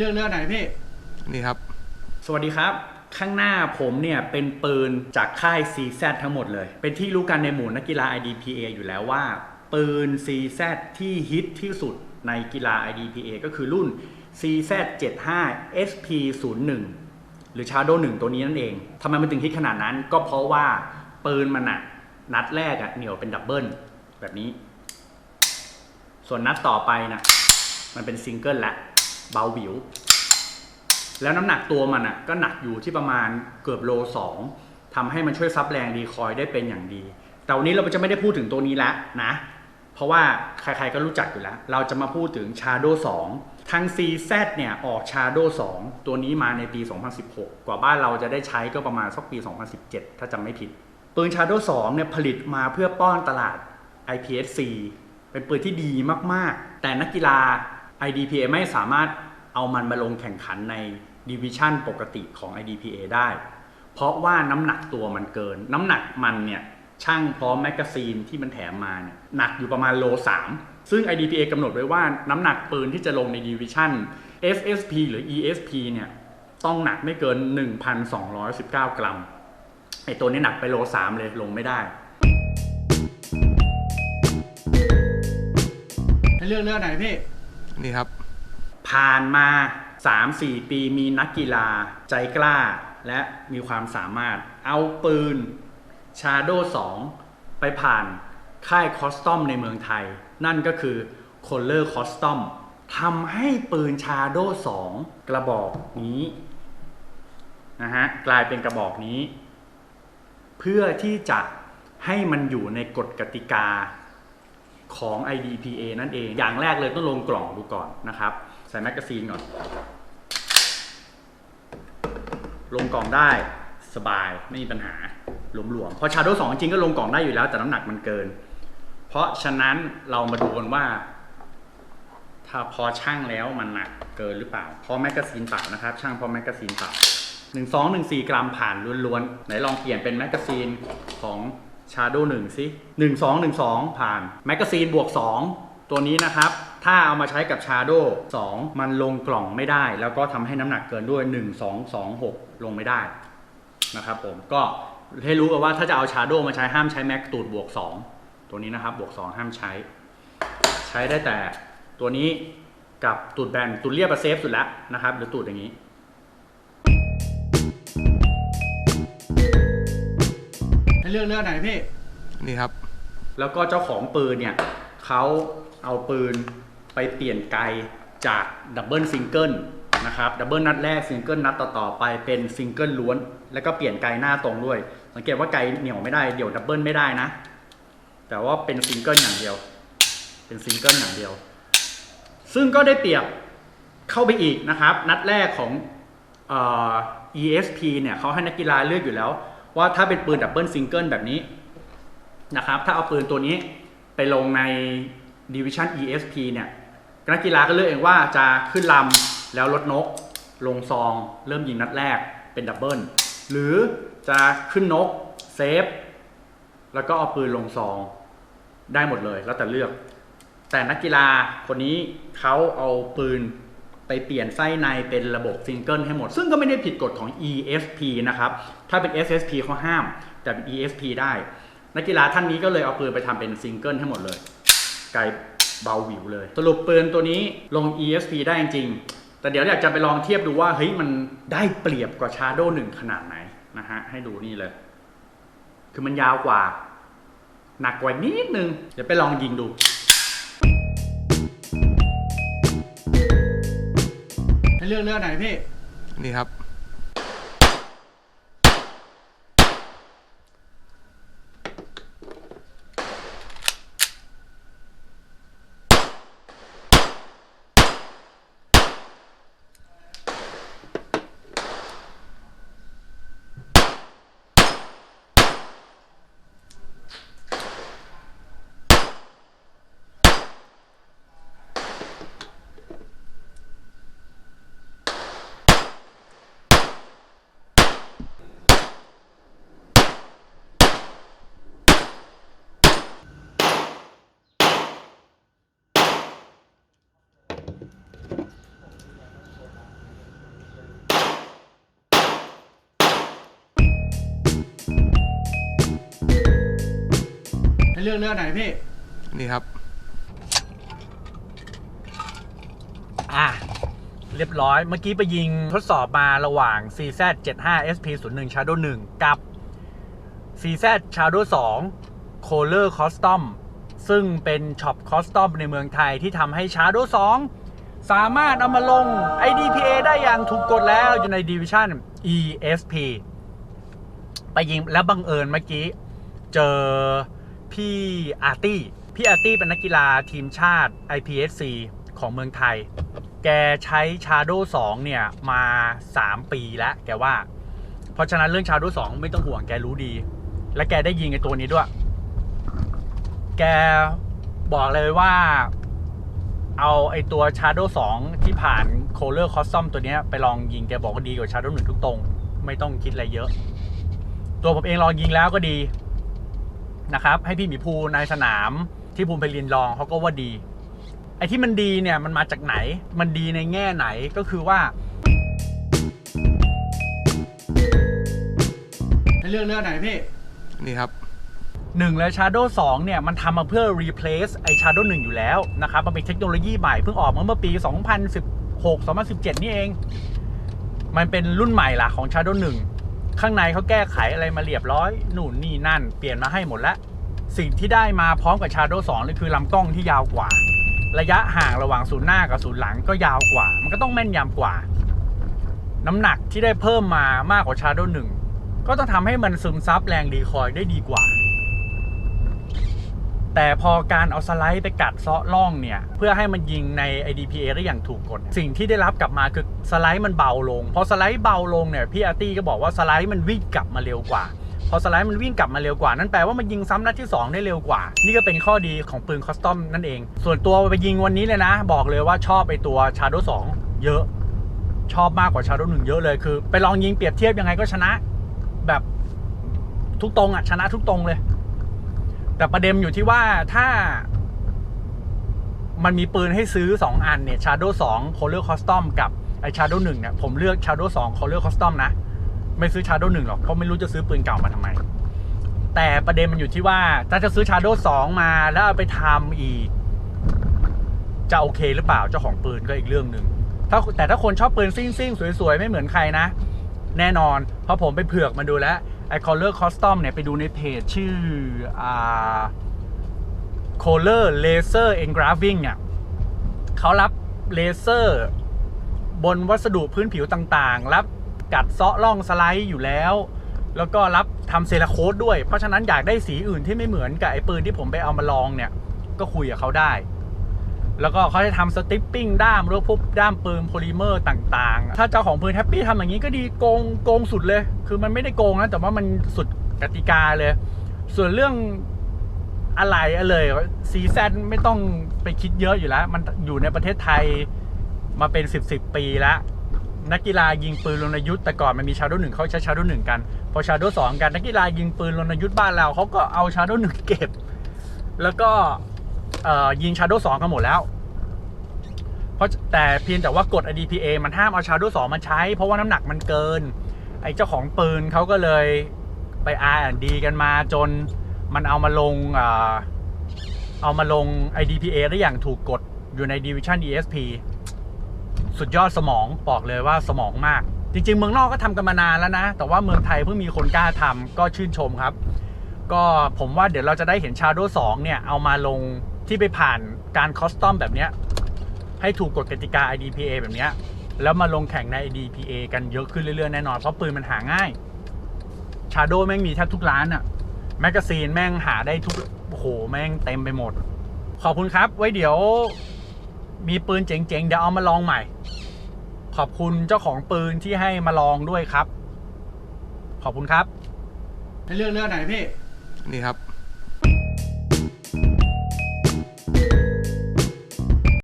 เลือกเลือกไหนพี่ นี่ครับ สวัสดีครับข้างหน้าผมเนี่ยเป็นปืนจากค่าย CZ ทั้งหมดเลย เป็นที่รู้กันในหมู่นักกีฬา IDPA อยู่แล้วว่า ปืน CZ ที่ฮิตที่สุดในกีฬา IDPA ก็คือรุ่น CZ 75 SP 01หรือ Shadow 1 ตัวนี้นั่นเองทำไมมันถึงฮิตขนาดนั้น ก็เพราะว่าปืนมันอะนัดแรกอะเหนียวเป็นดับเบิลแบบนี้ ส่วนนัดต่อไปนะมันเป็นซิงเกิลและเบาหวิว แล้วน้ำหนักตัวมันอะก็หนักอยู่ที่ประมาณเกือบโลสองทำให้มันช่วยซับแรงดีคอยได้เป็นอย่างดี แต่วันนี้เราจะไม่ได้พูดถึงตัวนี้แล้วนะ เพราะว่าใครๆก็รู้จักอยู่แล้ว เราจะมาพูดถึง Shadow 2 ทาง CZ เนี่ยออก Shadow 2 ตัวนี้มาในปี 2016 กว่าบ้านเราจะได้ใช้ก็ประมาณสักปี 2017 ถ้าจำไม่ผิด ปืน Shadow 2 เนี่ยผลิตมาเพื่อป้อนตลาด IPSC เป็นปืนที่ดีมากๆ แต่นักกีฬา IDPA ไม่สามารถเอามันมาลงแข่งขันใน ดิวิชั่นปกติของ IDPA ได้ เพราะว่าน้ำหนักตัวมันเกิน น้ำหนักมันเนี่ยช่างพร้อมแมกกาซีนที่มันแถมมาเนี่ยหนักอยู่ประมาณโล 3 ซึ่ง IDPA กำหนดไว้ว่าน้ำหนักปืนที่จะลงในดิวิชั่น FSP หรือ ESP เนี่ยต้องหนักไม่เกิน 1,219 กรัมไอตัวนี้หนักไปโล 3 เลยลงไม่ได้ ให้เลือกเลือกไหนพี่นี่ครับ ผ่านมา 3-4 ปีมีนักกีฬาใจกล้า และมีความสามารถเอาปืน Shadow 2ไปผ่านค่ายคอสตอมในเมืองไทย นั่นก็คือ c o l l e r Custom ทำให้ปืน Shadow 2กระบอกนี้นะฮะกลายเป็นกระบอกนี้ เพื่อที่จะให้มันอยู่ในกฎกติกาของ IDPA นั่นเอง อย่างแรกเลยต้องลงกล่องดูก่อนนะครับ ใส่แมกกาซีนก่อน ลงกล่องได้สบายไม่มีปัญหาหลวมๆเพราะ Shadow 2จริงก็ลงกล่องได้อยู่แล้ว แต่น้ำหนักมันเกิน เพราะฉะนั้นเรามาดูกันว่า ถ้าพอช่างแล้วมันหนักเกินหรือเปล่าพราะแมกกาซีนเปล่านะครับ ช่างพราะแมกกาซีนเปล่าหนึ่งสองหนึ่งสี่กรัมผ่านล้วนๆ ไหนลองเปลี่ยนเป็นแมกกาซีนของ Shadow 1สิ1 2 1 2ผ่านแมกกาซีนบวก2ตัวนี้นะครับ ถ้าเอามาใช้กับ Shadow 2 มันลงกล่องไม่ได้ แล้วก็ทำให้น้ำหนักเกินด้วย 1 2 2 6 ลงไม่ได้นะครับผมก็ให้รู้กันว่าถ้าจะเอา Shadow มาใช้ห้ามใช้แม็กตูดบวก 2 ตัวนี้นะครับบวก 2 ห้ามใช้ ใช้ได้แต่ตัวนี้กับตูดแบนตูดเรียบอะเซฟสุดแล้วนะครับหรือตูดอย่างนี้ให้เลือกเลือกไหนพี่ นี่ครับ แล้วก็เจ้าของปืนเนี่ยเขาเอาปืน ไปเปลี่ยนไกลจากดับเบิลซิงเกิลนะครับดับเบิลนัดแรกซิงเกิลนัดต่อๆไปเป็นซิงเกิลล้วน แล้วก็เปลี่ยนไกลหน้าตรงด้วย สังเกตว่าไกลเหนียวไม่ได้เดี๋ยวดับเบิลไม่ได้นะ แต่ว่าเป็นซิงเกิลอย่างเดียว เป็นซิงเกิลอย่างเดียว ซึ่งก็ได้เปรียบเข้าไปอีกนะครับ นัดแรกของเอ่อ ESP เนี่ยเขาให้นักกีฬาเลือกอยู่แล้ว ว่าถ้าเป็นปืนดับเบิลซิงเกิลแบบนี้นะครับ ถ้าเอาปืนตัวนี้ไปลงใน Division ESP เนี่ย นักกีฬาก็เลือกเองว่าจะขึ้นลำแล้วลดนก ลงซอง เริ่มยิงนัดแรกเป็นดับเบิลหรือจะขึ้นนกเซฟแล้วก็เอาปืนลงซองได้หมดเลยแล้วแต่เลือก แต่นักกีฬาคนนี้เขาเอาปืนไปเปลี่ยนไส้ในเป็นระบบซิงเกิลให้หมด ซึ่งก็ไม่ได้ผิดกฎของ ESP นะครับ ถ้าเป็น SSP เขาห้าม แต่เป็น ESP ได้ นักกีฬาท่านนี้ก็เลยเอาปืนไปทำเป็นซิงเกิลให้หมดเลย ไกล เบาหวิวเลย สรุปปืนตัวนี้ลง ESP ได้จริงๆแต่เดี๋ยวอยากจะไปลองเทียบดูว่าเฮ้ยมันได้เปรียบกว่า Shadow 1ขนาดไหนนะฮะ ให้ดูนี่เลย คือมันยาวกว่า หนักกว่านิดนึง เดี๋ยวไปลองยิงดูให้เลือกเลือกไหนพี่ นี่ครับ ให้เลือกเรื่องไหนพี่ นี่ครับ อะ เรียบร้อย เมื่อกี้ไปยิงทดสอบมาระหว่าง CZ 75 SP 0 1 Shadow 1 กับ CZ Shadow 2 Color Custom ซึ่งเป็นช็อปคอสตอมในเมืองไทยที่ทำให้ Shadow 2 สามารถเอามาลง IDPA ได้อย่างถูกกฎแล้วอยู่ใน Division ESP ไปยิงแล้วบังเอิญเมื่อกี้ เจอ พี่อาร์ตี้ พี่อาร์ตี้เป็นนักกีฬาทีมชาติ IPSC ของเมืองไทย แกใช้ Shadow 2 เนี่ย มา 3 ปีแล้ว แกว่า เพราะฉะนั้นเรื่อง Shadow 2 ไม่ต้องห่วงแกรู้ดี และแกได้ยิงไอ้ตัวนี้ด้วย แกบอกเลยว่า เอาไอ้ตัว Shadow 2 ที่ผ่าน Color Custom ตัวนี้ไปลองยิงแกบอกว่าดีกว่า Shadow 1ทุกตรง ไม่ต้องคิดอะไรเยอะ ตัวผมเองลองยิงแล้วก็ดี นะครับ ให้พี่หมีภูในสนามที่ภูมิไปเรียนลองเขาก็ว่าดี ไอ้ที่มันดีเนี่ยมันมาจากไหน มันดีในแง่ไหนก็คือว่าให้เลือกเรื่องไหนพี่ นี่ครับ1และ Shadow 2 เนี่ย มันทำมาเพื่อ replace ไอ้ Shadow 1 อยู่แล้วนะครับ มันเป็นเทคโนโลยีใหม่ เพิ่งออกมาเมื่อปี 2016 2017 นี่เอง มันเป็นรุ่นใหม่ล่ะของ Shadow 1 ข้างในเขาแก้ไขอะไรมาเรียบร้อยหนู่นนี่นั่น เปลี่ยนมาให้หมดแล้ว สิ่งที่ได้มาพร้อมกับ Shadow 2เลยคือลำกล้องที่ยาวกว่า ระยะห่างระหว่างศูนย์หน้ากับศูนย์หลังก็ยาวกว่า มันก็ต้องแม่นยำกว่า น้ำหนักที่ได้เพิ่มมามากกว่า Shadow 1 ก็ต้องทำให้มันซึมซับแรงดีคอยได้ดีกว่า แต่พอการเอาสไลด์ไปกัดเซาะล่องเนี่ย เพื่อให้มันยิงใน IDPA ได้อย่างถูกกฎสิ่งที่ได้รับกลับมาคือสไลด์มันเบาลง พอสไลด์เบาลงเนี่ยพี่อาร์ตี้ก็บอกว่าสไลด์มันวิ่งกลับมาเร็วกว่า พอสไลด์มันวิ่งกลับมาเร็วกว่า นั่นแปลว่ามันยิงซ้ำนัดที่ 2 ได้เร็วกว่า นี่ก็เป็นข้อดีของปืนคอสตอมนั่นเอง ส่วนตัวไปยิงวันนี้เลยนะ บอกเลยว่าชอบไอตัว Shadow 2เยอะ ชอบมากกว่า Shadow 1เยอะเลยคือ ไปลองยิงเปรียบเทียบยังไงก็ชนะ แบบทุกตรงอะชนะทุกตรงเลย แต่ประเด็นอยู่ที่ว่าถ้า มันมีปืนให้ซื้อ 2 อันเนี่ย Shadow 2 Color Custom กับไอ Shadow 1เนี่ย ผมเลือก Shadow 2 Color Custom นะ ไม่ซื้อ Shadow 1หรอก เพราะไม่รู้จะซื้อปืนเก่ามาทำไม แต่ประเด็นมันอยู่ที่ว่า ถ้าจะซื้อ Shadow 2 มาแล้วเอาไปทำอีก จะโอเคหรือเปล่าเจ้าของปืนก็อีกเรื่องหนึ่งถ้าแต่ถ้าคนชอบปืนซิ่งซิ่งๆสวยๆ ไม่เหมือนใครนะ แน่นอน เพราะผมไปเผือกมาดูแล้ว ไอ้ Color Custom เนี่ย ไปดูในเพจชื่ออ่า Color Laser Engraving เนี่ยเขารับเลเซอร์บนวัสดุพื้นผิวต่างๆ รับกัดเซาะล่องสไลด์อยู่แล้ว แล้วก็รับทำเซราโคดด้วย เพราะฉะนั้นอยากได้สีอื่นที่ไม่เหมือนกับไอ้ปืนที่ผมไปเอามาลองเนี่ย ก็คุยกับเขาได้ แล้วก็เขาจะทำสติปปิ้งด้ามหรือพวกด้ามปืนโพลิเมอร์ต่างๆ ถ้าเจ้าของปืนแฮปปี้ทำอย่างนี้ก็ดีโกงโกงสุดเลย คือมันไม่ได้โกงนะแต่ว่ามันสุดกติกาเลย ส่วนเรื่องอะไรอะไรซีแซนไม่ต้องไปคิดเยอะอยู่แล้ว มันอยู่ในประเทศไทยมาเป็น10บสปีแล้ว นักกีฬายิงปืนรณยุทธ์แต่ก่อนมันมีชาโดว์หนึ่งเขาใช้ชาโดว์หนึ่งกัน พอชาโดว์สองกันนักกีฬายิงปืนรณยุทธ์บ้านเราเขาก็เอาชาโดว์หนึ่งเก็บ แล้วก็ ยิงชาโดว์สองกันหมดแล้ว เพราะแต่เพียงแต่ว่ากฎ IDPA มันห้ามเอาชาโดว์สองมาใช้ เพราะว่าน้ำหนักมันเกิน ไอ้เจ้าของปืนเขาก็เลยไป R&D กันมาจนมันเอามาลงเอ่อเอามาลง IDPA ได้อย่างถูกกฎอยู่ใน Division ESP สุดยอดสมองบอกเลยว่าสมองมาก จริง ๆ เมืองนอกก็ทำกันมานานแล้วนะ แต่ว่าเมืองไทยเพิ่งมีคนกล้าทำก็ชื่นชมครับ ก็ผมว่าเดี๋ยวเราจะได้เห็น Shadow 2 เนี่ย เอามาลง ที่ไปผ่านการคอสตอมแบบเนี้ยให้ถูกกฎกติกา IDPA แบบเนี้ยแล้วมาลงแข่งใน IDPA กันเยอะขึ้นเรื่อยๆแน่นอน เพราะปืนมันหาง่าย Shadow แม่งมีแทบทุกร้านอะแมกกาซีนแม่งหาได้ทุกโอ้โหแม่งเต็มไปหมด ขอบคุณครับ ไว้เดี๋ยวมีปืนเจ๋งๆ เดี๋ยวเอามาลองใหม่ ขอบคุณเจ้าของปืนที่ให้มาลองด้วยครับ ขอบคุณครับ ให้เลือกเรื่องไหนพี่ นี่ครับ